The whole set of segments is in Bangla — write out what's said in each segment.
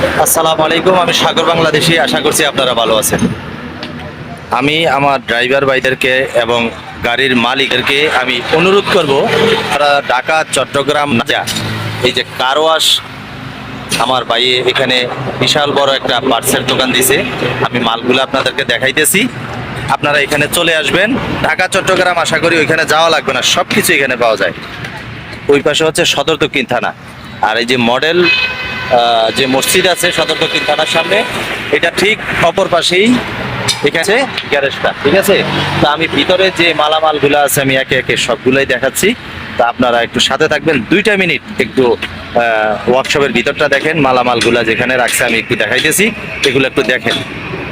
আসসালামু আলাইকুম, আমি সাগর বাংলাদেশি, আশা করছি আপনারা ভালো আছেন। আমি আমার ড্রাইভার ভাইদেরকে এবং গাড়ির মালিকদেরকে আমি অনুরোধ করব, তারা ঢাকা, চট্টগ্রাম যা এই যে কার ওয়াশ আমার ভাই এখানে বিশাল বড় একটা পার্সেল দোকান দিছে। আমি মালগুলো আপনাদেরকে দেখাইতেছি। আপনারা এখানে চলে আসবেন। ঢাকা, চট্টগ্রাম, আশা করি ওইখানে যাওয়া লাগবে না। সব কিছু এখানে পাওয়া যায়। ওই পাশে হচ্ছে সদর দক্ষিণ থানা। আর এই যে মডেল যে মসজিদ আছে সদর দক্ষিণ থানার সামনে, এটা ঠিক অপর পাশেই ঠিক আছে, গ্যারেজটা, ঠিক আছে? তা আমি ভিতরে যে মালামালগুলো আছে আমি একে একে সবগুলোই দেখাচ্ছি। তা আপনারা একটু সাথে থাকবেন। দুইটা মিনিট একটু ওয়ার্কশপের ভিতরটা দেখেন, মালামালগুলা যেখানে রাখছে আমি একটু দেখাইতেছি, এগুলো একটু দেখেন।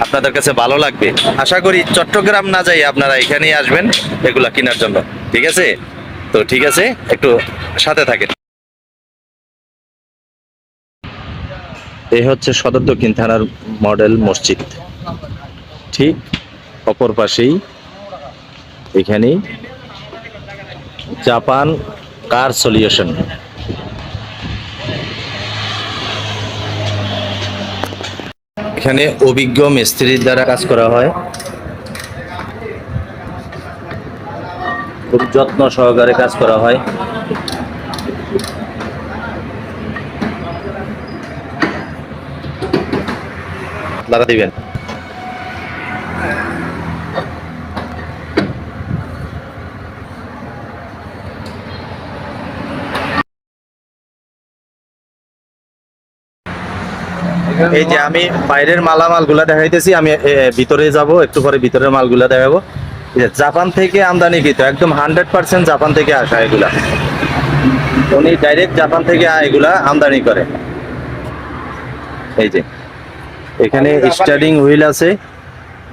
আপনাদের কাছে ভালো লাগবে। আশা করি চট্টগ্রাম না যাই আপনারা এখানেই আসবেন, এগুলা কেনার জন্য, ঠিক আছে? তো ঠিক আছে, একটু সাথে থাকেন। এই হচ্ছে সদর দক্ষিণ থানার মডেল মসজিদ। ঠিক অপর পাশেই এখানেই জাপান কার সলিউশন? এখানে অভিজ্ঞ মিস্ত্রির দ্বারা কাজ করা হয়। খুব যত্ন সহকারে কাজ করা হয়। আপনারা দিবেন। এই যে আমি বাইরের মালামালগুলা দেখাইতেছি, আমি ভিতরে যাব, একটু পরে ভিতরের মালগুলা দেখাবো। জাপান থেকে আমদানি কিন্তু, একদম হান্ড্রেড পার্সেন্ট জাপান থেকে আসা এগুলা। উনি ডাইরেক্ট জাপান থেকে এগুলা আমদানি করে। এই যে। এখানে স্টার্টিং হুইল আছে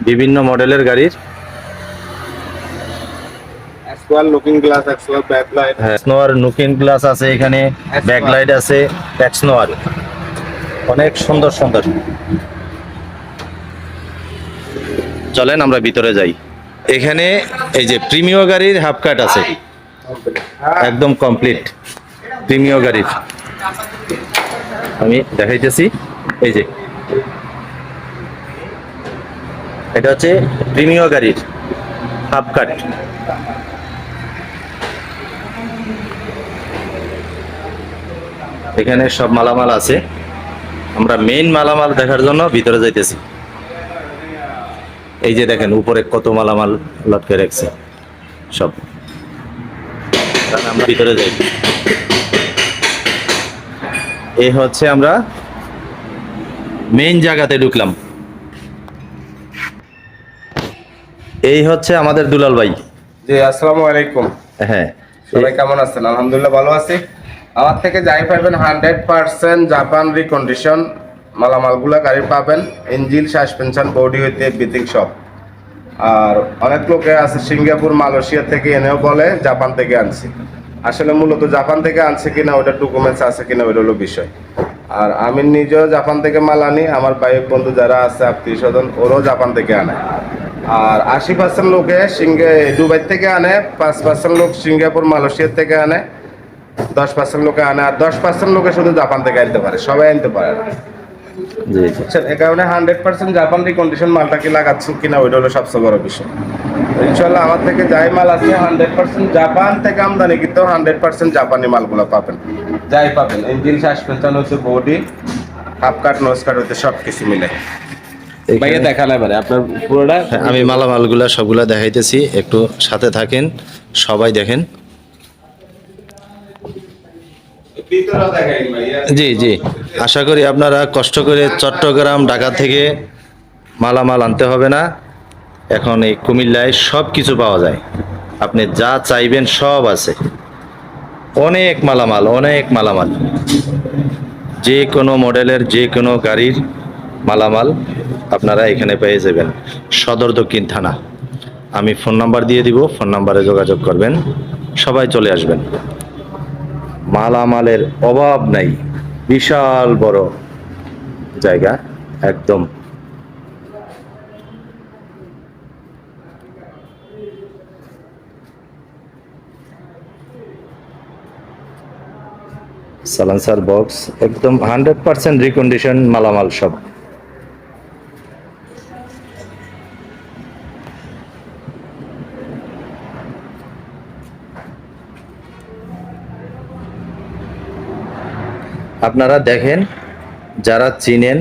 বিভিন্ন মডেলের গাড়ির। গ্লাস গ্লাস আছে এখানে ব্যাকলাইট আছে অনেক সুন্দর সুন্দর। চলেন আমরা ভিতরে যাই। এখানে এই যে প্রিমিয় গাড়ির হাফ কাট আছে। একদম কমপ্লিট প্রিমিয় গাড়ির। আমি দেখাইতেছি। এই যে এটা হচ্ছে প্রিমিয় গাড়ির হাফ কাট। এখানে সব মালামাল আছে। আমরা মেইন মালামাল দেখার জন্য ভিতরে যাইতেছি। এই যে দেখেন, উপরে কত মালামাল লটকে রাখছে। সব। আমরা ভিতরে যাই। এই হচ্ছে আমরা মেইন জায়গাতে ঢুকলাম। এই হচ্ছে আমাদের দুলাল ভাই। জি আসসালামু আলাইকুম। হ্যাঁ। সবাই কেমন আছেন? আলহামদুলিল্লাহ ভালো আছি। আমার থেকে যাই পাবেন হান্ড্রেড পার্সেন্ট জাপান রিকন্ডিশন মালামালগুলা গাড়ি পাবেন। ইঞ্জিল সাসপেনশন বডি হইতে বিতিং সব। আর অনেক লোকে আছে সিঙ্গাপুর মালয়েশিয়া থেকে এনেও বলে জাপান থেকে আনছি। আসলে মূলত জাপান থেকে আনছে কিনা ওটা ডকুমেন্টস আছে কিনা ওইটা হলো বিষয়। আর আমি নিজেও জাপান থেকে মাল আনি আমার বাইক বন্ধু যারা আছে আত্মীয় স্বজন ওরাও জাপান থেকে আনে। আর আশি পার্সেন্ট লোকে সিঙ্গে দুবাই থেকে আনে পাঁচ পার্সেন্ট লোক সিঙ্গাপুর মালয়েশিয়া থেকে আনে দশ পার্সেন্ট লোকে আনে আর দশ পার্সেন্ট লোকে শুধু জাপান থেকে আনতে পারে সবাই আনতে পারে। না এ কারণে হান্ড্রেড পার্সেন্ট জাপান রিকন্ডিশন মালটা কি কিনা ওইটা হলো সবচেয়ে বড় বিষয়। ইনশাল্লাহ আমার থেকে যাই মাল আছে হান্ড্রেড পার্সেন্ট জাপান থেকে আমদানি কিন্তু হান্ড্রেড পার্সেন্ট জাপানি মালগুলো পাবেন। যাই পাবেন ইঞ্জিন সাসপেনশন হচ্ছে body half cut nose cut হচ্ছে সব কিছু মিলে। ভাইয়া দেখান এবারে আপনার পুরোটা হ্যাঁ, আমি মালামালগুলা সবগুলা দেখাইতেছি একটু সাথে থাকেন সবাই দেখেন। ভিতরে দেখাই ভাইয়া। জি জি। আশা করি আপনারা কষ্ট করে চট্টগ্রাম ঢাকা থেকে মালামাল আনতে হবে না। এখন এই কুমিল্লায় সব কিছু পাওয়া যায়। আপনি যা চাইবেন সব আছে। অনেক মালামাল অনেক মালামাল। যে কোনো মডেলের যে কোনো গাড়ির মালামাল আপনারা এখানে পেয়ে যাবেন। সদর দক্ষিণ থানা। আমি ফোন নাম্বার দিয়ে দিব, ফোন নাম্বারে যোগাযোগ করবেন, সবাই চলে আসবেন। মালামালের অভাব নাই, বিশাল বড় জায়গা, একদম। সালান্সার বক্স, একদম হান্ড্রেড পার্সেন্ট রিকন্ডিশন মালামাল সব। আপনারা দেখেন, যারা চিনেন,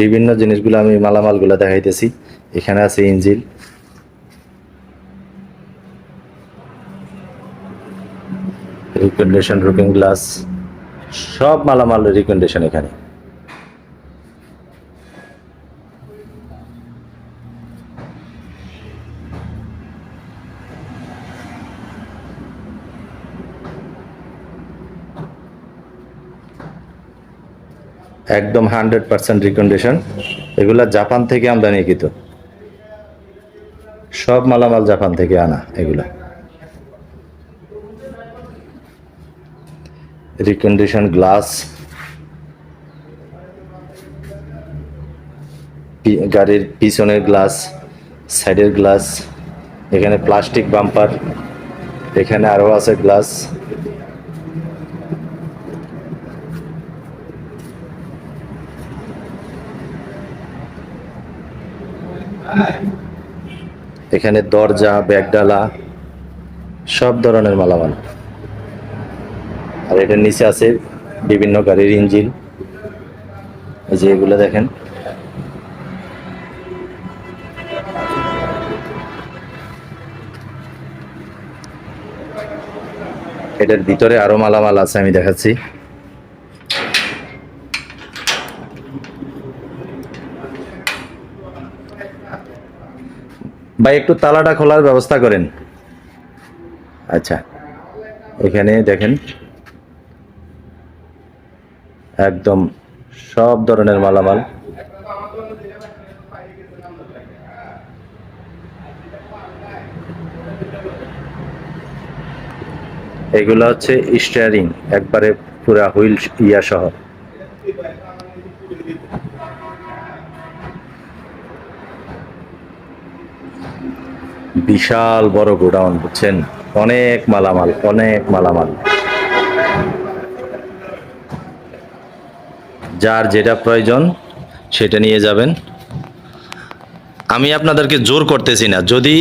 বিভিন্ন জিনিসগুলো আমি মালামালগুলো দেখাইতেছি। এখানে আছে ইঞ্জিল। রিকন্ডিশন রুকিং গ্লাস সব মালামাল রিকন্ডিশন এখানে। একদম হান্ড্রেড পার্সেন্ট রিকন্ডিশন এগুলা জাপান থেকে আমদানিকৃত সব মালামাল জাপান থেকে আনা এগুলা। রিকন্ডিশন গ্লাস গাড়ির পিছনের গ্লাস সাইডের গ্লাস এখানে প্লাস্টিক বাম্পার এখানে আরও আছে গ্লাস এখানে দরজা, ব্যাগডালা, সব ধরনের মালামাল। আর এটার নিচে আছে বিভিন্ন গাড়ির ইঞ্জিন। এই যে এগুলো দেখেন। এটার ভিতরে আরও মালামাল আছে, আমি দেখাচ্ছি। ভাই, একটু তালাটা খোলার ব্যবস্থা করেন। আচ্ছা এখানে দেখেন। একদম সব ধরনের মালামাল। এগুলো হচ্ছে স্টিয়ারিং একবারে পুরা হুইল ইয়া সহ। বিশাল বড় গোডাউন, বুঝছেন? অনেক মালামাল অনেক মালামাল। যার যেটা প্রয়োজন, সেটা নিয়ে যাবেন। আমি আপনাদেরকে জোর করতেছি না। যদি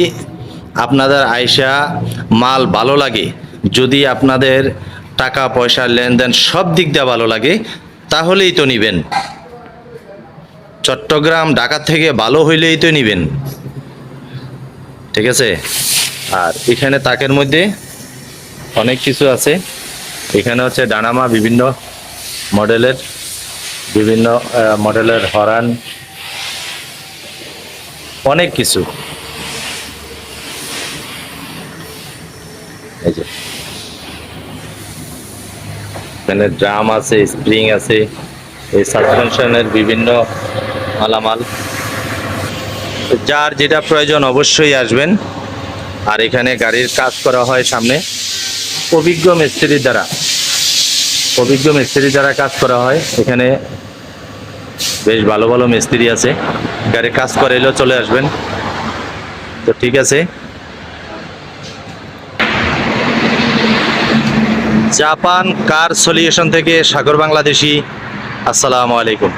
আপনাদের আয়সা মাল ভালো লাগে, যদি আপনাদের টাকা, পয়সা, লেনদেন সব দিক দিয়ে ভালো লাগে, তাহলেই তো নিবেন। চট্টগ্রাম, ঢাকা থেকে ভালো হইলেই তো নিবেন। ঠিক আছে? আর এখানে তাকের মধ্যে অনেক কিছু আছে। এখানে হচ্ছে ডানামা বিভিন্ন মডেলের বিভিন্ন মডেলের হরান, অনেক কিছু। এখানে ড্রাম আছে, স্প্রিং আছে, এই সাসপেনশনের বিভিন্ন মালামাল। যার যেটা প্রয়োজন অবশ্যই আসবেন। আর এখানে গাড়ির কাজ করা হয় সামনে। অভিজ্ঞ মিস্ত্রির দ্বারা। অভিজ্ঞ মিস্ত্রির দ্বারা কাজ করা হয়। এখানে বেশ ভালো ভালো মিস্ত্রি আছে। গাড়ির কাজ করে এলেও চলে আসবেন। তো ঠিক আছে। জাপান কার সলিউশন থেকে সাগর বাংলাদেশি? আসসালামু আলাইকুম।